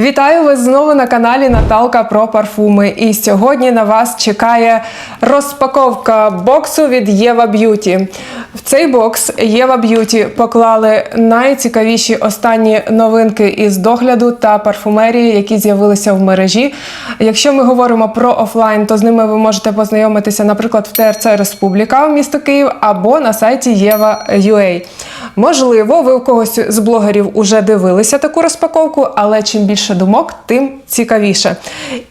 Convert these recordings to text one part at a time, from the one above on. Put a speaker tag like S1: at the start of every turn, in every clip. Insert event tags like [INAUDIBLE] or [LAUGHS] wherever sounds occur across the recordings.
S1: Вітаю вас знову на каналі Наталка про парфуми. І сьогодні на вас чекає розпаковка боксу від Єва Б'юті. В цей бокс Єва Б'юті поклали найцікавіші останні новинки із догляду та парфумерії, які з'явилися в мережі. Якщо ми говоримо про офлайн, то з ними ви можете познайомитися, наприклад, в ТРЦ Республіка місто Київ або на сайті Єва.ua. Можливо, ви у когось з блогерів уже дивилися таку розпаковку, але чим більше думок, тим цікавіше.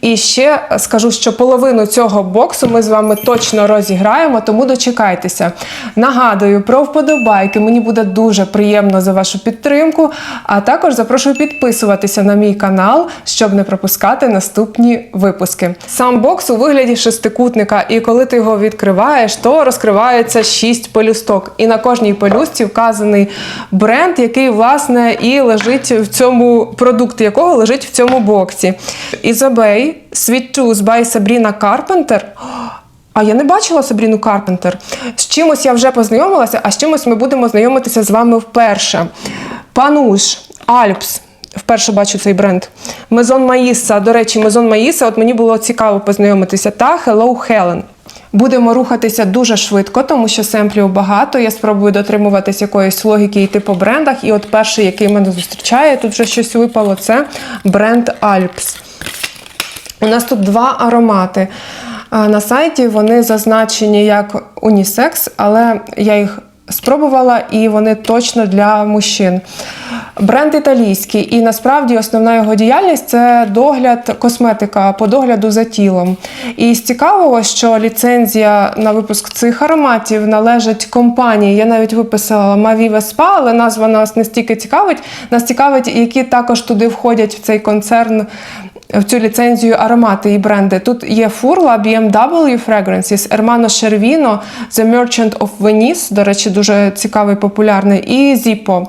S1: І ще скажу, що половину цього боксу ми з вами точно розіграємо, тому дочекайтеся. Нагадую про вподобайки. Мені буде дуже приємно за вашу підтримку. А також запрошую підписуватися на мій канал, щоб не пропускати наступні випуски. Сам бокс у вигляді шестикутника, і коли ти його відкриваєш, то розкривається шість пелюсток. І на кожній пелюстці вказаний бренд, який власне і лежить в цьому продукт, якого лежить в цьому боксі. Ізобей Sweet Tooth by Sabrina Carpenter. А я не бачила Сабріну Карпентер. З чимось я вже познайомилася, а з чимось ми будемо знайомитися з вами вперше. Пануш, Альпс. Вперше бачу цей бренд. Мезон Маїса. До речі, Мезон Маїса, от мені було цікаво познайомитися. Та Hello Helen. Будемо рухатися дуже швидко, тому що семплів багато. Я спробую дотримуватись якоїсь логіки йти по брендах. І от перший, який мене зустрічає, тут вже щось випало, це бренд Alps. У нас тут два аромати. На сайті вони зазначені як унісекс, але я їх спробувала і вони точно для мужчин. Бренд італійський, і насправді основна його діяльність це догляд, косметика по догляду за тілом. І цікавого, що ліцензія на випуск цих ароматів належить компанії. Я навіть виписала Mavive Spa, але назва нас не стільки цікавить. Нас цікавить, які також туди входять в цей концерн. В цю ліцензію аромати і бренди. Тут є Фурла, BMW Fragrances, Hermano Cervino, The Merchant of Venice, до речі, дуже цікавий, популярний, і Zippo.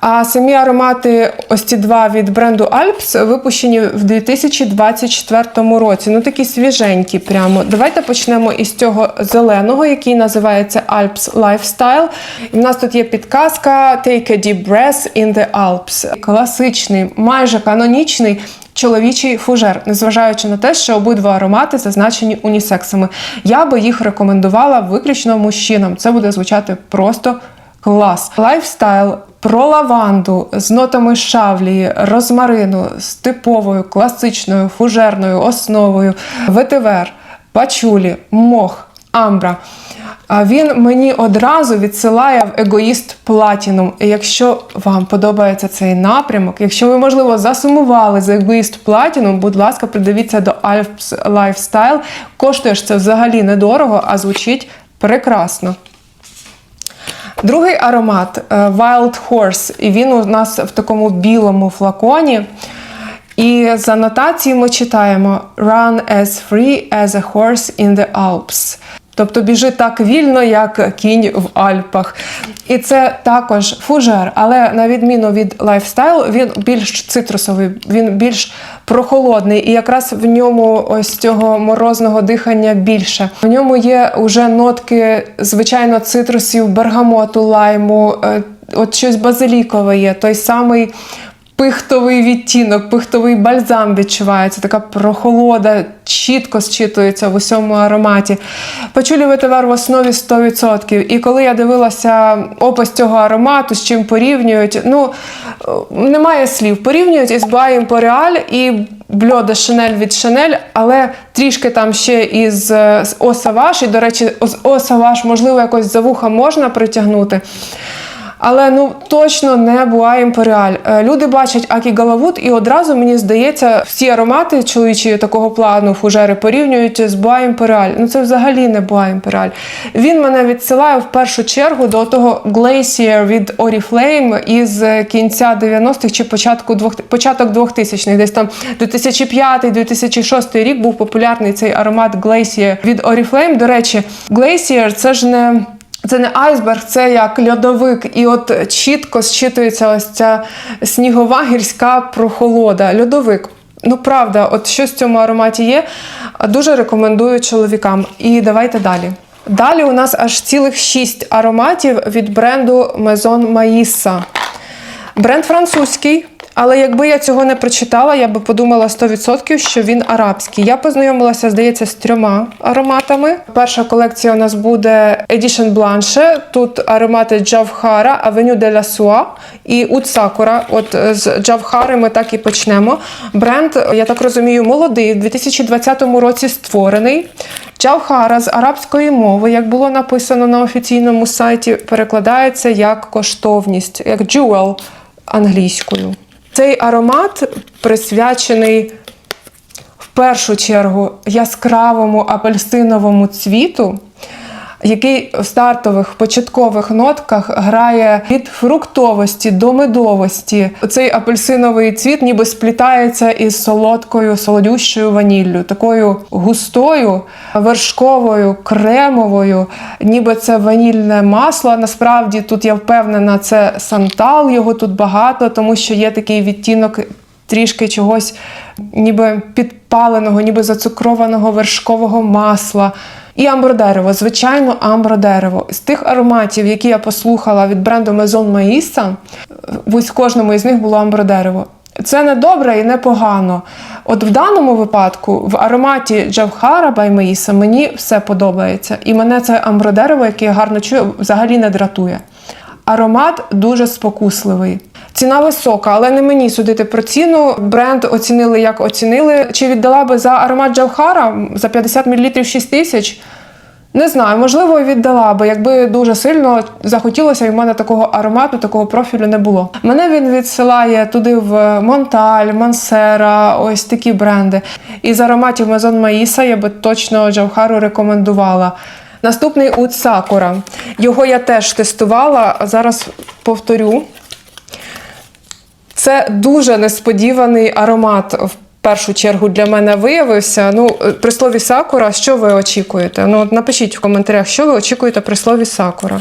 S1: А самі аромати, ось ці два від бренду Alps, випущені в 2024 році. Ну такі свіженькі прямо. Давайте почнемо із цього зеленого, який називається Alps Lifestyle. І в нас тут є підказка Take a deep breath in the Alps. Класичний, майже канонічний. Чоловічий фужер, незважаючи на те, що обидва аромати зазначені унісексами. Я би їх рекомендувала виключно мужчинам. Це буде звучати просто клас. Лайфстайл про лаванду з нотами шавлії, розмарину, з типовою класичною фужерною основою, ветивер, пачулі, мох, амбра. А він мені одразу відсилає в егоїст Platinum. І якщо вам подобається цей напрямок, якщо ви, можливо, засумували за егоїст Platinum, будь ласка, придивіться до Alps Lifestyle. Коштує ж це взагалі недорого, а звучить прекрасно. Другий аромат е, Wild Horse, і він у нас в такому білому флаконі. І з анотації ми читаємо Run as free as a horse in the Alps. Тобто біжи так вільно, як кінь в Альпах. І це також фужер, але на відміну від лайфстайл, він більш цитрусовий, він більш прохолодний, і якраз в ньому ось цього морозного дихання більше. В ньому є вже нотки, звичайно, цитрусів, бергамоту, лайму, е, от щось базилікове є, той самий. Пихтовий відтінок, пихтовий бальзам відчувається, така прохолода, чітко зчитується в усьому ароматі. Пачулі товар в основі 100%. І коли я дивилася опис цього аромату, з чим порівнюють, ну немає слів. Порівнюють із Баєм Пореаль і Бльо де Шанель від Шанель, але трішки там ще із Осаваш. І, до речі, з Осаваш, можливо, якось за вуха можна притягнути. Але ну точно не буа імперіаль. Люди бачать Акі Галавуд, і одразу мені здається, всі аромати чоловічі такого плану фужери порівнюють з Буа Імперіаль. Ну це взагалі не Буа Імперіаль. Він мене відсилає в першу чергу до того Glacier від Oriflame із кінця 90-х чи початку двох початок 2000-х. Десь там 2005-2006 рік був популярний цей аромат Glacier від Oriflame. До речі, Glacier це ж не. Це не айсберг, це як льодовик. І от чітко зчитується ось ця снігова гірська прохолода. Льодовик. Ну, правда, от що в цьому ароматі є, дуже рекомендую чоловікам. І давайте далі. Далі у нас аж цілих шість ароматів від бренду Maison Maissa. Бренд французький. Але якби я цього не прочитала, я би подумала 100%, що він арабський. Я познайомилася, здається, з трьома ароматами. Перша колекція у нас буде Edition Blanche. Тут аромати Джавхара, Avenue de la Soie і Ут Сакура. От е, з Джавхари ми так і почнемо. Бренд, я так розумію, молодий, в 2020 році створений. Джавхара з арабської мови, як було написано на офіційному сайті, перекладається як коштовність, як jewel англійською. Цей аромат присвячений в першу чергу яскравому апельсиновому цвіту, який в стартових початкових нотках грає від фруктовості до медовості. Цей апельсиновий цвіт ніби сплітається із солодкою, солодющою ваніллю, такою густою, вершковою, кремовою, ніби це ванільне масло. Насправді тут я впевнена, це сантал, його тут багато, тому що є такий відтінок трішки чогось ніби підпаленого, ніби зацукрованого вершкового масла. І амбродерево, звичайно, амбродерево. З тих ароматів, які я послухала від бренду Maison Maissa, в кожному із них було амбродерево. Це не добре і не погано. От в даному випадку, в ароматі Джавхара Maissa мені все подобається. І мене це амбродерево, яке я гарно чую, взагалі не дратує. Аромат дуже спокусливий. Ціна висока, але не мені судити про ціну. Бренд оцінили, як оцінили. Чи віддала би за аромат Джавхара за 50 мл 6 тисяч? Не знаю, можливо, віддала би, якби дуже сильно захотілося, і в мене такого аромату, такого профілю не було. Мене він відсилає туди в Монталь, Мансера, ось такі бренди. Із ароматів Maison Maissa я би точно Джавхару рекомендувала. Наступний у Сакура. Його я теж тестувала. Зараз повторю. Це дуже несподіваний аромат в першу чергу для мене виявився. Ну, при слові сакура, що ви очікуєте? Ну, напишіть в коментарях, що ви очікуєте при слові сакура.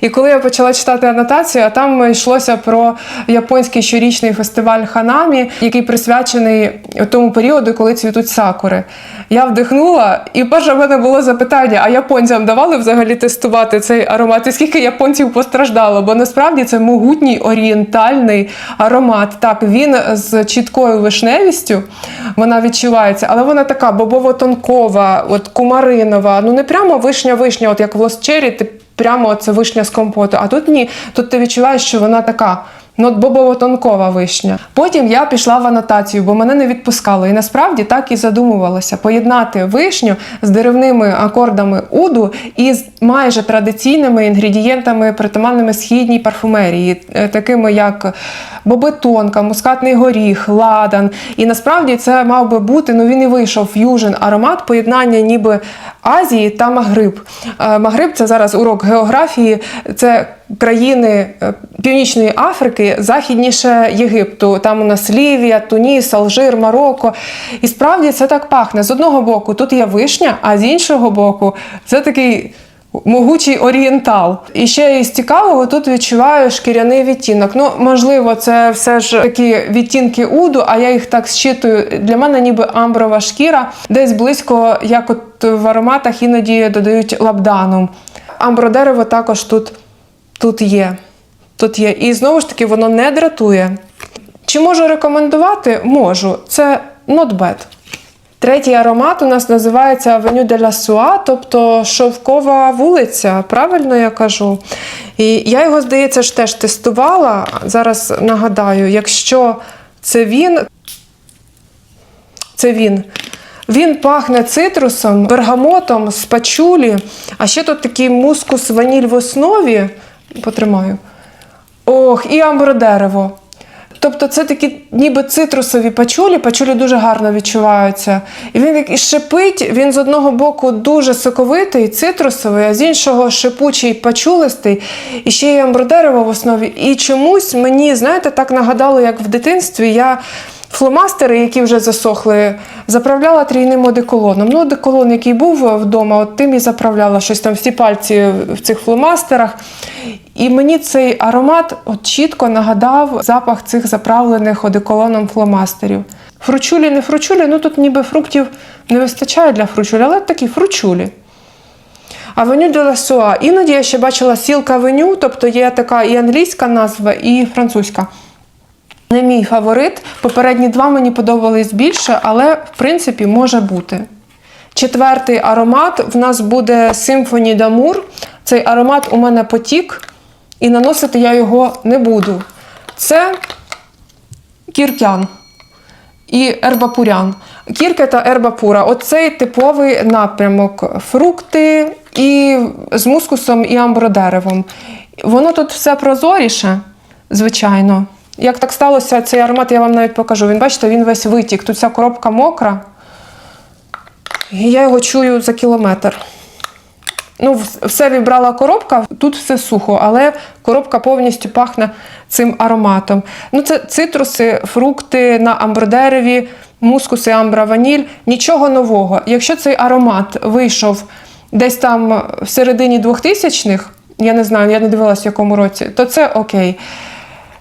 S1: І коли я почала читати анотацію, а там йшлося про японський щорічний фестиваль Ханамі, який присвячений тому періоду, коли цвітуть сакури. Я вдихнула, і перше в мене було запитання: а японцям давали взагалі тестувати цей аромат? І скільки японців постраждало? Бо насправді це могутній орієнтальний аромат. Так, він з чіткою вишневістю, вона відчувається, але вона така бобово-тонкова, от кумаринова. Ну не прямо вишня-вишня, от як в лосчері, ти прямо це вишня з компоту. А тут ні, тут ти відчуваєш, що вона така. Ну, от бобово-тонкова вишня. Потім я пішла в анотацію, бо мене не відпускало. І насправді так і задумувалася поєднати вишню з деревними акордами уду і з майже традиційними інгредієнтами, притаманними східній парфумерії, е, такими як бобетонка, мускатний горіх, ладан. І насправді це мав би бути, ну він і вийшов ф'южн аромат поєднання ніби Азії та Магриб. Е, Магриб це зараз урок географії, це країни е, Північної Африки, західніше Єгипту. Там у нас Лівія, Туніс, Алжир, Марокко. І справді це так пахне. З одного боку тут є вишня, а з іншого боку, це такий. Могучий орієнтал. І ще із цікавого тут відчуваю шкіряний відтінок. Ну, можливо, це все ж такі відтінки уду, а я їх так щитую. Для мене ніби амброва шкіра, десь близько, як от в ароматах іноді додають лабдану. Амбродерево також тут, тут є. Тут є. І знову ж таки, воно не дратує. Чи можу рекомендувати? Можу. Це not bad. Третій аромат у нас називається Avenue de la Soie, тобто шовкова вулиця, правильно я кажу. І я його, здається, ж теж тестувала. Зараз нагадаю, якщо це він, це він. Він пахне цитрусом, бергамотом з пачулі, а ще тут такий мускус ваніль в основі. Потримаю. Ох, і амбродерево. Тобто це такі ніби цитрусові пачулі, пачулі дуже гарно відчуваються. І він як і шипить, він з одного боку дуже соковитий, цитрусовий, а з іншого шипучий, пачулистий, і ще є амбродерево в основі. І чомусь мені, знаєте, так нагадало, як в дитинстві я. Фломастери, які вже засохли, заправляла трійним одеколоном. Ну, одеколон, який був вдома, от тим і заправляла щось там всі пальці в цих фломастерах. І мені цей аромат от чітко нагадав запах цих заправлених одеколоном фломастерів. Фручулі, не фручулі, ну тут ніби фруктів не вистачає для фручулі, але такі фручулі. Авеню де ла Суа. Іноді я ще бачила сілка авеню, тобто є така і англійська назва, і французька. Не мій фаворит. Попередні два мені подобались більше, але в принципі може бути. Четвертий аромат в нас буде Symphony d'Amour. Цей аромат у мене потік, і наносити я його не буду. Це кіркян і ербапурян. Кірка та ербапура оцей типовий напрямок. Фрукти і з мускусом і амбродеревом. Воно тут все прозоріше, звичайно. Як так сталося, цей аромат я вам навіть покажу. Він, бачите, він весь витік. Тут ця коробка мокра. І я його чую за кілометр. Ну, все вібрала коробка, тут все сухо, але коробка повністю пахне цим ароматом. Ну, це цитруси, фрукти на амбродереві, мускуси, амбра, ваніль. Нічого нового. Якщо цей аромат вийшов десь там в середині 2000-х, я не знаю, я не дивилась в якому році, то це окей.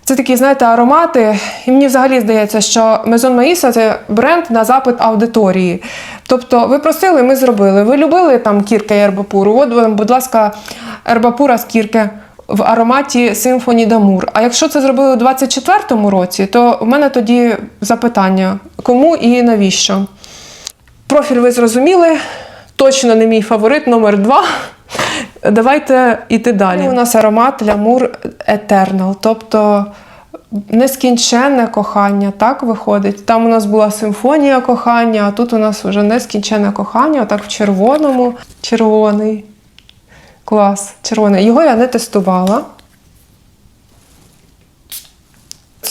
S1: Це такі, знаєте, аромати. І мені взагалі здається, що Maison Маїса це бренд на запит аудиторії. Тобто, ви просили, ми зробили. Ви любили там кірки і ербапуру. От будь ласка, ербапура з кірки в ароматі Symphony d'Amour. А якщо це зробили у 24-му році, то в мене тоді запитання: кому і навіщо? Профіль ви зрозуміли. Точно не мій фаворит номер два. Давайте йти далі. У нас аромат Лямур Eternal, тобто нескінченне кохання, так виходить. Там у нас була симфонія кохання, а тут у нас вже нескінченне кохання, отак в червоному. Червоний. Клас, червоний. Його я не тестувала.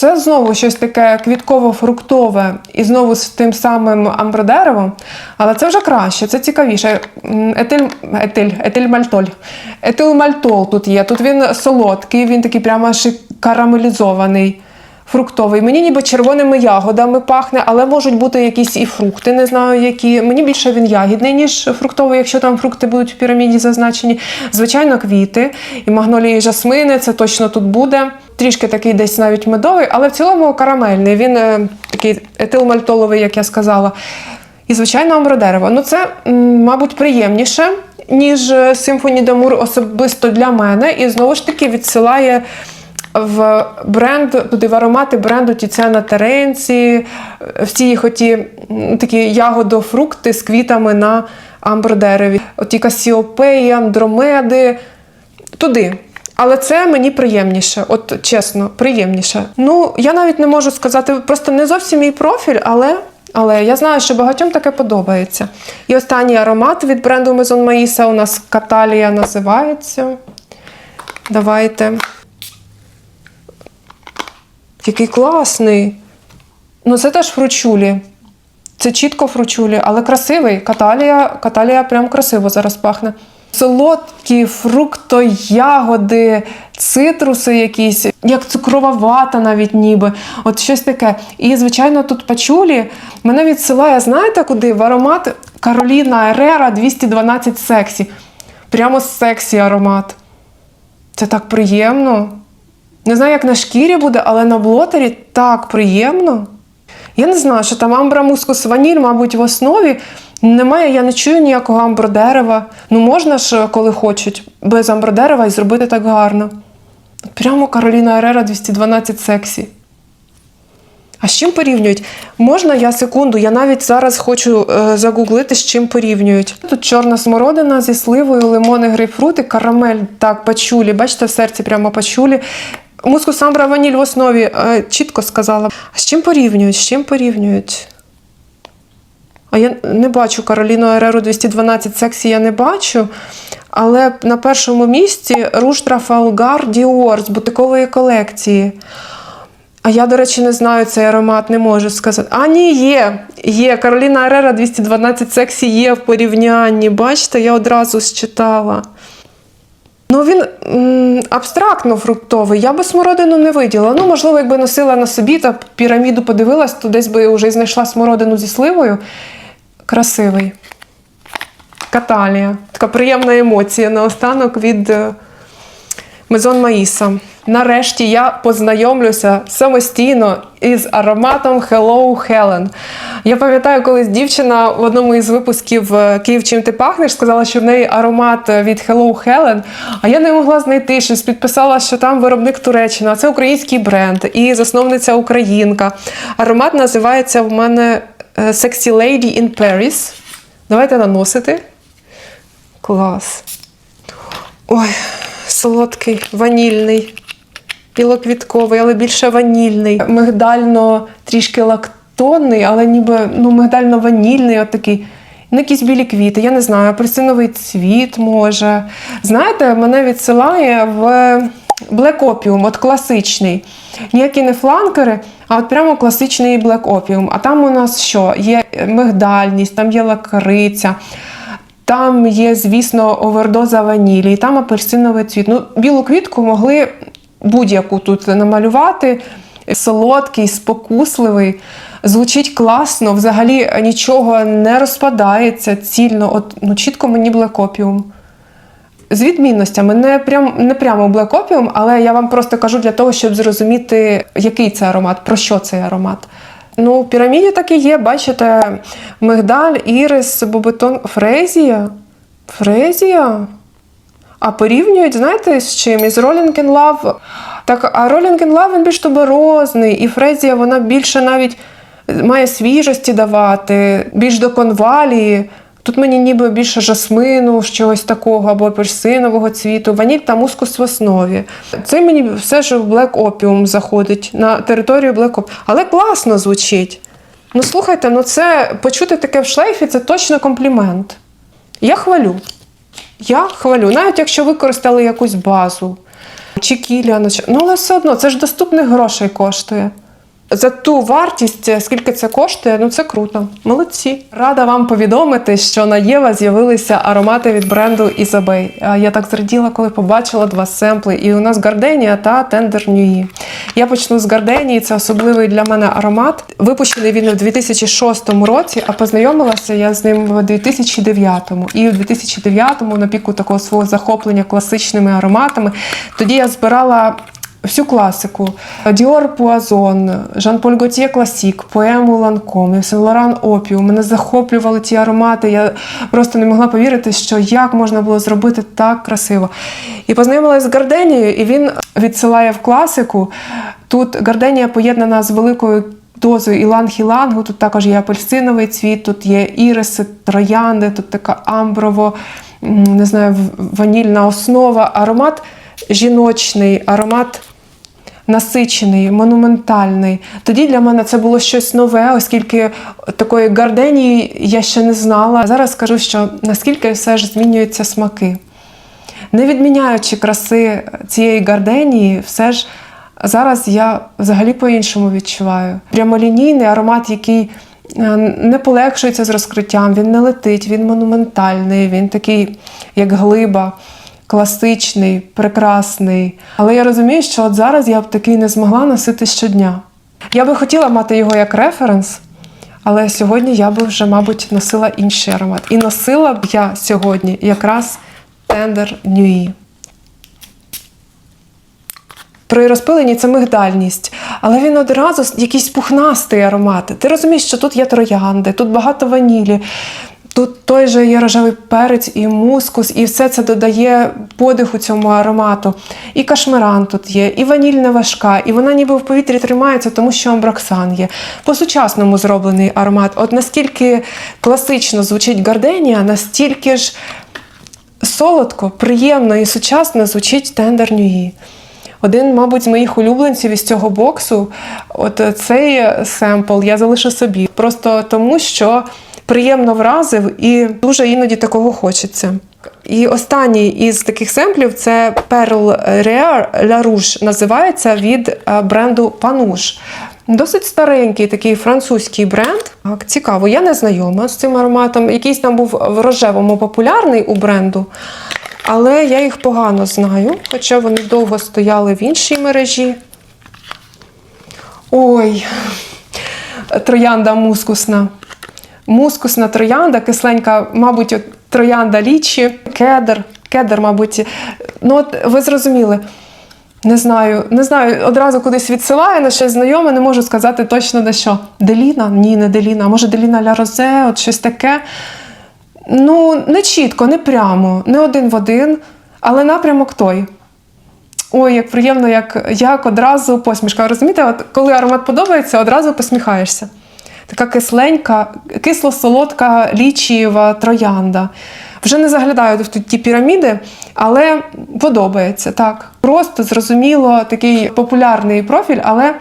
S1: Це знову щось таке квітково-фруктове і знову з тим самим амбродеревом, але це вже краще, це цікавіше. Етиль, Етиль, етиль, етильмальтоль. Етилмальтол тут є. Тут він солодкий, він такий прямо аж карамелізований, фруктовий. Мені ніби червоними ягодами пахне, але можуть бути якісь і фрукти, не знаю які. Мені більше він ягідний, ніж фруктовий, якщо там фрукти будуть в піраміді зазначені. Звичайно, квіти і магнолії і жасмини, це точно тут буде. Трішки такий десь навіть медовий, але в цілому карамельний. Він е, такий етилмальтоловий, як я сказала. І, звичайно, амбродерево. Ну, це, мабуть, приємніше, ніж е, Symphony d'Amour особисто для мене. І знову ж таки відсилає в бренд, туди в аромати бренду Тіціана Теренці, всі їх оті такі ягодофрукти з квітами на амбродереві. Оті касіопеї, андромеди. Туди. Але це мені приємніше, от чесно, приємніше. Ну, я навіть не можу сказати, просто не зовсім мій профіль, але, але я знаю, що багатьом таке подобається. І останній аромат від бренду Maison Маїса у нас Каталія називається. Давайте. Який класний. Ну, це теж фручулі. Це чітко фручулі, але красивий. Каталія, каталія прям красиво зараз пахне. Солодкі фрукто, ягоди, цитруси якісь, як цукрова вата навіть ніби. От щось таке. І, звичайно, тут пачулі мене відсилає, знаєте куди? В аромат Кароліна Ерера 212 сексі. Прямо сексі аромат. Це так приємно. Не знаю, як на шкірі буде, але на блотері так приємно. Я не знаю, що там амбра мускус ваніль, мабуть, в основі. Немає, я не чую ніякого амбродерева. Ну можна ж, коли хочуть, без амбродерева і зробити так гарно. Прямо Кароліна Ерера 212 сексі. А з чим порівнюють? Можна я секунду, я навіть зараз хочу е, загуглити, з чим порівнюють. Тут чорна смородина зі сливою, лимони, грейпфрути, карамель, так, пачулі. Бачите, в серці прямо пачулі. Мускус амбра ваніль в основі е, чітко сказала. А з чим порівнюють? З чим порівнюють? А я не бачу Кароліну Ереру 212 сексі, я не бачу. Але на першому місці руш Трафалгар Діор з бутикової колекції. А я, до речі, не знаю цей аромат, не можу сказати. А, ні, є. Є. Кароліна Ерера 212 сексі є в порівнянні. Бачите, я одразу считала. Ну, він абстрактно фруктовий. Я би смородину не виділа. Ну, можливо, якби носила на собі та піраміду подивилась, то десь би вже знайшла смородину зі сливою. Красивий. Каталія. Така приємна емоція наостанок від е, Мезон Маїса. Нарешті я познайомлюся самостійно із ароматом Hello Helen. Я пам'ятаю, колись дівчина в одному із випусків е, Київ, чим ти пахнеш, сказала, що в неї аромат від Hello Helen, а я не могла знайти щось. Підписала, що там виробник Туреччина, а це український бренд і засновниця Українка. Аромат називається в мене е, Sexy Lady in Paris. Давайте наносити. Клас. Ой, солодкий, ванільний, білоквітковий, але більше ванільний. Мигдально трішки лактонний, але ніби ну, мигдально-ванільний, отакий. Ну, якісь білі квіти, я не знаю, апельсиновий цвіт може. Знаєте, мене відсилає в Black Opium, от класичний. Ніякі не фланкери, а от прямо класичний Black Opium. А там у нас що? Є мигдальність, там є лакриця. Там є, звісно, овердоза ванілі, там апельсиновий цвіт. Ну, білу квітку могли будь-яку тут намалювати. Солодкий, спокусливий, звучить класно, взагалі нічого не розпадається цільно. От, ну, чітко мені блекопіум. З відмінностями, не, прям, не прямо блекопіум, але я вам просто кажу для того, щоб зрозуміти, який це аромат, про що цей аромат. Ну, в піраміді так і є, бачите, мигдаль, ірис, бобетон, фрезія. Фрезія? А порівнюють, знаєте, з чим? Із Rolling in Love. Так, а Rolling in Love він більш туберозний, і фрезія вона більше навіть має свіжості давати, більш до конвалії. Тут мені ніби більше жасмину, чогось такого, або апельсинового цвіту, ваніль та мускус в основі. Це мені все ж в Black Opium заходить на територію Black Opium. Але класно звучить. Ну слухайте, ну це почути таке в шлейфі це точно комплімент. Я хвалю. Я хвалю, навіть якщо використали якусь базу чи кіля, ну але все одно це ж доступних грошей коштує. За ту вартість, скільки це коштує, ну це круто. Молодці. Рада вам повідомити, що на Єва з'явилися аромати від бренду Ізабей. Я так зраділа, коли побачила два семпли. І у нас Гарденія та Тендер Ньюї. Я почну з Гарденії, це особливий для мене аромат. Випущений він у 2006 році, а познайомилася я з ним у 2009. І у 2009 на піку такого свого захоплення класичними ароматами. Тоді я збирала всю класику. Dior Poison, Jean-Paul Gaultier Classic, поему Yves Saint Laurent Opium. Мене захоплювали ті аромати. Я просто не могла повірити, що як можна було зробити так красиво. І познайомилася з Гарденією, і він відсилає в класику. Тут Гарденія поєднана з великою дозою іланг-ілангу. Тут також є апельсиновий цвіт, тут є іриси, троянди, тут така амброво, не знаю, ванільна основа. Аромат жіночний, аромат насичений, монументальний. Тоді для мене це було щось нове, оскільки такої гарденії я ще не знала. Зараз скажу, що наскільки все ж змінюються смаки. Не відміняючи краси цієї гарденії, все ж зараз я взагалі по-іншому відчуваю. Прямолінійний аромат, який е, не полегшується з розкриттям, він не летить, він монументальний, він такий, як глиба класичний, прекрасний. Але я розумію, що от зараз я б такий не змогла носити щодня. Я би хотіла мати його як референс, але сьогодні я би вже, мабуть, носила інший аромат. І носила б я сьогодні якраз Tender Нюї. При розпиленні це мигдальність, але він одразу якийсь пухнастий аромат. Ти розумієш, що тут є троянди, тут багато ванілі. Тут той же є рожевий перець і мускус, і все це додає подиху цьому аромату. І кашмиран тут є, і ванільна важка, і вона ніби в повітрі тримається, тому що амброксан є. По-сучасному зроблений аромат. От наскільки класично звучить гарденія, настільки ж солодко, приємно і сучасно звучить тендер нюї. Один, мабуть, з моїх улюбленців із цього боксу, от цей семпл я залишу собі. Просто тому, що приємно вразив і дуже іноді такого хочеться. І останній із таких семплів це Pearl Rare La Rouge, називається від е, бренду Panuche. Досить старенький такий французький бренд. Так, Цікаво, я не знайома з цим ароматом. Якийсь там був в рожевому популярний у бренду, але я їх погано знаю, хоча вони довго стояли в іншій мережі. Ой, троянда мускусна мускусна троянда, кисленька, мабуть, троянда лічі, кедр. Кедр, мабуть, ну от ви зрозуміли. Не знаю, не знаю, одразу кудись відсилає на щось знайоме, не можу сказати точно на що. Деліна? Ні, не Деліна. Може Деліна Ля Розе, от щось таке. Ну, не чітко, не прямо, не один в один, але напрямок той. Ой, як приємно, як, як одразу посмішка. Розумієте, от коли аромат подобається, одразу посміхаєшся. Така кисленька, кисло-солодка лічієва троянда. Вже не заглядаю в ті піраміди, але подобається так. Просто зрозуміло, такий популярний профіль, але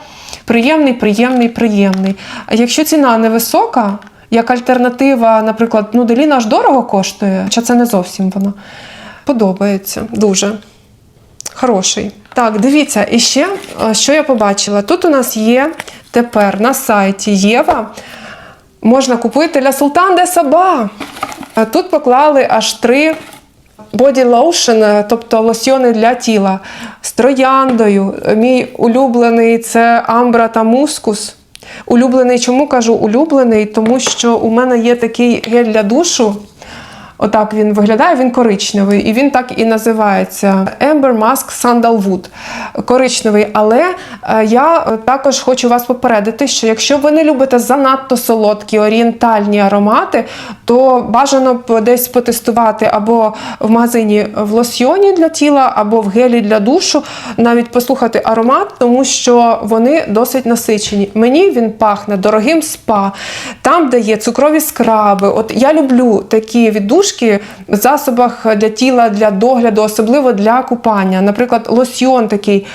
S1: приємний, приємний, приємний. Якщо ціна невисока, як альтернатива, наприклад, ну Деліна аж дорого коштує, хоча це не зовсім воно. Подобається дуже. Хороший. Так, дивіться, і ще е, що я побачила. Тут у нас є тепер на сайті Єва. Можна купити для Султан де Саба. Тут поклали аж три body lotion, е, тобто лосьйони для тіла з трояндою. Мій улюблений це амбра та мускус. Улюблений, чому кажу улюблений? Тому що у мене є такий гель для душу. Отак він виглядає, він коричневий, і він так і називається Amber Mask Sandalwood. Коричневий. Але е, я е, також хочу вас попередити, що якщо ви не любите занадто солодкі орієнтальні аромати, то бажано б десь потестувати або в магазині в лосьйоні для тіла, або в гелі для душу, навіть послухати аромат, тому що вони досить насичені. Мені він пахне дорогим спа, там, де є цукрові скраби. От я люблю такі віддушки в засобах для тіла, для догляду, особливо для купання. Наприклад, лосьйон такий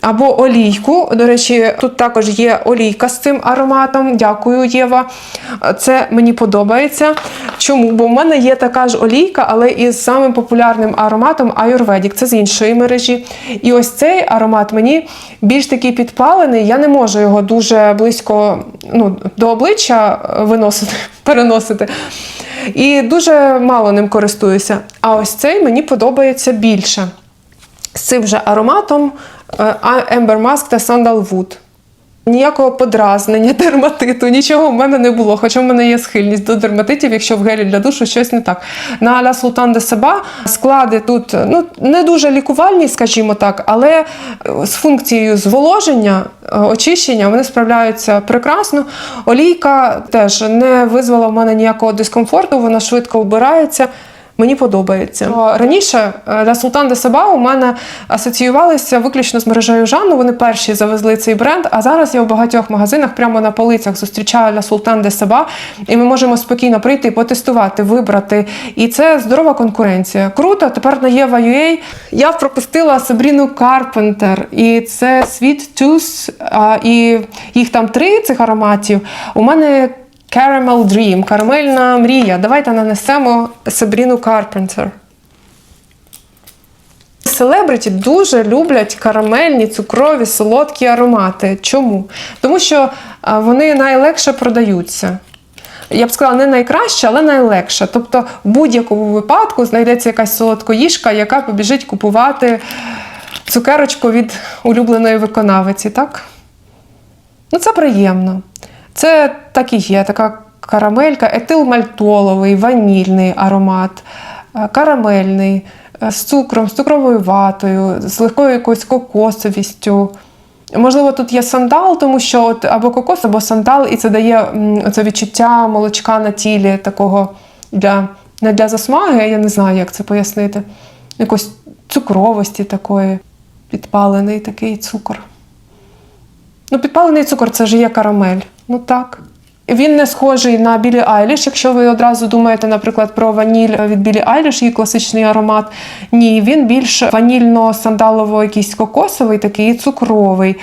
S1: або олійку. До речі, тут також є олійка з цим ароматом. Дякую, Єва. Це мені подобається. Чому? Бо в мене є така ж олійка, але із самим популярним ароматом Ayurvedic. Це з іншої мережі. І ось цей аромат мені більш такий підпалений. Я не можу його дуже близько ну, до обличчя виносити, [LAUGHS] переносити. І дуже мало ним користуюся. А ось цей мені подобається більше. З цим же ароматом Ember Amber Mask та Sandalwood. Ніякого подразнення, [LAUGHS] дерматиту, нічого в мене не було. Хоча в мене є схильність до дерматитів, якщо в гелі для душу щось не так. На La Sultan de Saba склади тут ну, не дуже лікувальні, скажімо так, але е, з функцією зволоження, е, очищення вони справляються прекрасно. Олійка теж не визвала в мене ніякого дискомфорту, вона швидко вбирається. Мені подобається. Раніше е, La Sultan de Saba у мене асоціювалися виключно з мережею Жанну. Вони перші завезли цей бренд. А зараз я у багатьох магазинах прямо на полицях зустрічаю La Sultan de Saba, і ми можемо спокійно прийти, потестувати, вибрати. І це здорова конкуренція. Круто. Тепер на Єва.ua я пропустила Сабріну Карпентер, і це Sweet Tooth, і їх там три цих ароматів. У мене Caramel Dream, карамельна мрія. Давайте нанесемо Сабріну Карпентер. Селебриті дуже люблять карамельні, цукрові, солодкі аромати. Чому? Тому що вони найлегше продаються. Я б сказала, не найкраще, але найлегше. Тобто, в будь-якому випадку знайдеться якась солодкоїжка, яка побіжить купувати цукерочку від улюбленої виконавиці, так? Ну, це приємно. Це так і є, така карамелька, етилмальтоловий, ванільний аромат, е, карамельний, е, з цукром, з цукровою ватою, з легкою якоюсь кокосовістю. Можливо, тут є сандал, тому що от або кокос, або сандал, і це дає це відчуття молочка на тілі, такого для, не для засмаги, я не знаю, як це пояснити. Якось цукровості такої, підпалений такий цукор. Ну, підпалений цукор це ж є карамель. Ну так. Він не схожий на Білі Айліш. Якщо ви одразу думаєте, наприклад, про ваніль від Білі Айліш, її класичний аромат. Ні, він більш ванільно-сандалово, якийсь кокосовий, такий цукровий.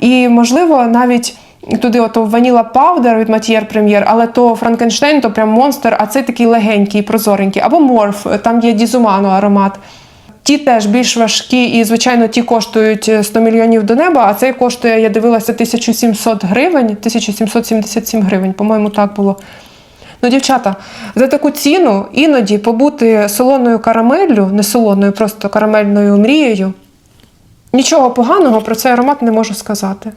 S1: І, можливо, навіть. Туди ото ваніла паудер від Матієр Прем'єр, але то Франкенштейн, то прям монстр, а цей такий легенький, прозоренький. Або морф, там є дізуману аромат. Ті теж більш важкі, і, звичайно, ті коштують 100 мільйонів до неба, а цей коштує, я дивилася, 1700 гривень, 1777 гривень, по-моєму, так було. Ну, дівчата, за таку ціну іноді побути солоною карамеллю, не солоною, просто карамельною мрією, нічого поганого про цей аромат не можу сказати.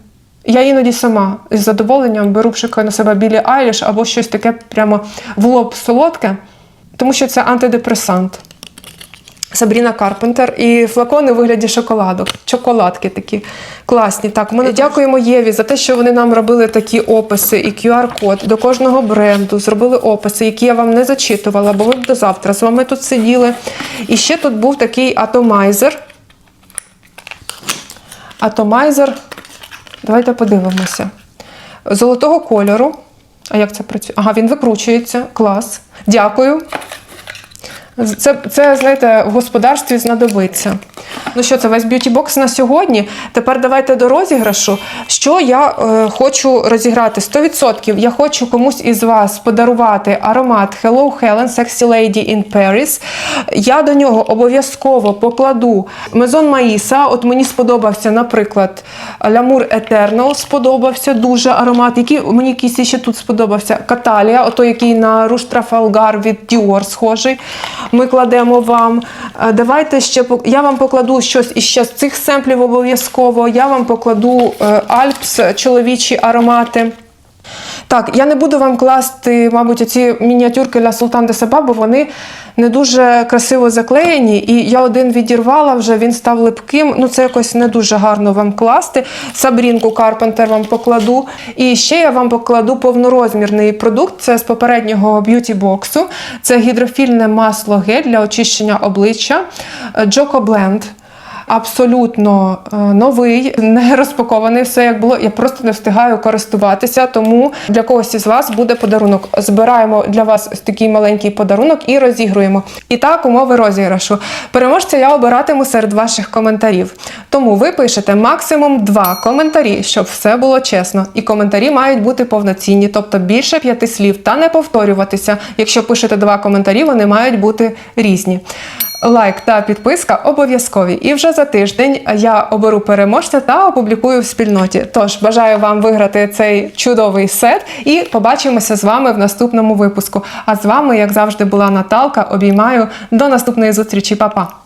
S1: Я іноді сама із задоволенням беру пшикаю на себе білі айліш або щось таке прямо в лоб солодке, тому що це антидепресант. Сабріна Карпентер і флакони у вигляді шоколадок. Чоколадки такі класні. Так, ми дякуємо Єві за те, що вони нам робили такі описи і QR-код до кожного бренду. Зробили описи, які я вам не зачитувала, бо ви б до завтра з вами тут сиділи. І ще тут був такий атомайзер. Атомайзер. Давайте подивимося. Золотого кольору. А як це працює? Ага, він викручується. Клас. Дякую. Це, це, знаєте, в господарстві знадобиться. Ну що, це весь б'юті-бокс на сьогодні. Тепер давайте до розіграшу. Що я е, хочу розіграти? 100% я хочу комусь із вас подарувати аромат Hello Helen Sexy Lady in Paris. Я до нього обов'язково покладу Maison Маїса. От мені сподобався, наприклад, L'amour Eternal сподобався дуже аромат. Який мені якийсь ще тут сподобався Каталія, ото який на Rouge Trafalgar від Dior схожий. Ми кладемо вам. Е, Давайте ще я вам покладу щось іще з цих семплів обов'язково. Я вам покладу Альпс Alps чоловічі аромати. Так, я не буду вам класти, мабуть, ці мініатюрки для Султан де Саба, бо вони не дуже красиво заклеєні. І я один відірвала вже, він став липким. Ну, це якось не дуже гарно вам класти. Сабрінку Карпентер вам покладу. І ще я вам покладу повнорозмірний продукт. Це з попереднього б'юті-боксу. Це гідрофільне масло гель для очищення обличчя Джоко Бленд абсолютно е, новий, не розпакований, все як було. Я просто не встигаю користуватися, тому для когось із вас буде подарунок. Збираємо для вас такий маленький подарунок і розігруємо. І так, умови розіграшу. Переможця я обиратиму серед ваших коментарів. Тому ви пишете максимум два коментарі, щоб все було чесно. І коментарі мають бути повноцінні, тобто більше п'яти слів, та не повторюватися. Якщо пишете два коментарі, вони мають бути різні. Лайк та підписка обов'язкові. І вже за тиждень я оберу переможця та опублікую в спільноті. Тож бажаю вам виграти цей чудовий сет і побачимося з вами в наступному випуску. А з вами, як завжди, була Наталка. Обіймаю до наступної зустрічі, Па-па!